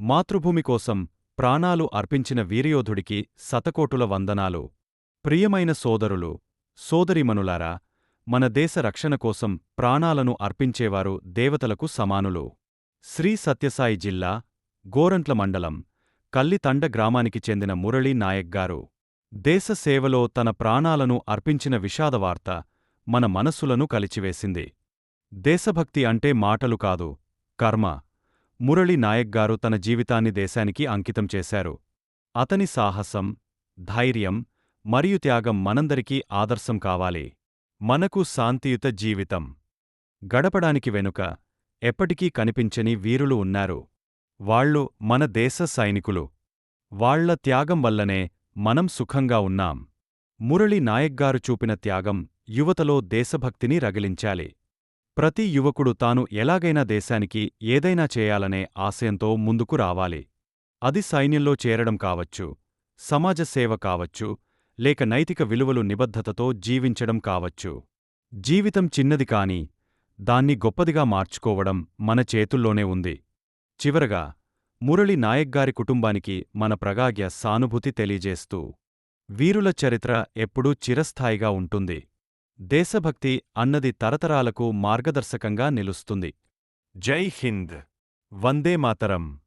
మాతృభూమి కోసం ప్రాణాలు అర్పించిన వీరయోధుడికి శతకోటుల వందనాలు. ప్రియమైన సోదరులు సోదరిమనులారా మన దేశ రక్షణ కోసం ప్రాణాలను అర్పించేవారు దేవతలకు సమానులు. శ్రీ సత్యసాయి జిల్లా గోరంట్ల మండలం కల్లితండ గ్రామానికి చెందిన మురళీ నాయక్ గారు. దేశ సేవలో తన ప్రాణాలను అర్పించిన విషాదవార్త మన మనస్సులను కలిచివేసింది. దేశభక్తి అంటే మాటలు కాదు కర్మ. మురళి నాయక్ గారు తన జీవితాన్ని దేశానికి అంకితం చేశారు. అతని సాహసం ధైర్యం మరియు త్యాగం మనందరికీ ఆదర్శం కావాలి. మనకు శాంతియుత జీవితం. గడపడానికి వెనుక ఎప్పటికీ కనిపించని వీరులు ఉన్నారు. వాళ్ళు మన దేశ సైనికులు. వాళ్ళ త్యాగం వల్లనే మనం సుఖంగా ఉన్నాం. మురళి నాయక్ గారు చూపిన త్యాగం యువతలో దేశభక్తిని రగిలించాలి. ప్రతి యువకుడు తాను ఎలాగైనా దేశానికి ఏదైనా చేయాలనే ఆశయంతో ముందుకు రావాలి. అది సైన్యంలో చేరడం కావచ్చు సమాజ సేవ కావచ్చు లేక నైతిక విలువలు నిబద్ధతతో జీవించడం కావచ్చు. జీవితం చిన్నది కాని దాన్ని గొప్పదిగా మార్చుకోవడం మన చేతుల్లోనే ఉంది. చివరగా మురళి నాయక్ గారి కుటుంబానికి మన ప్రగాగ్య సానుభూతి తెలియజేస్తూ వీరుల చరిత్ర ఎప్పుడూ చిరస్థాయిగా ఉంటుంది. దేశభక్తి అన్నది తరతరాలకు మార్గదర్శకంగా నిలుస్తుంది. జై హింద్. వందే మాతరం.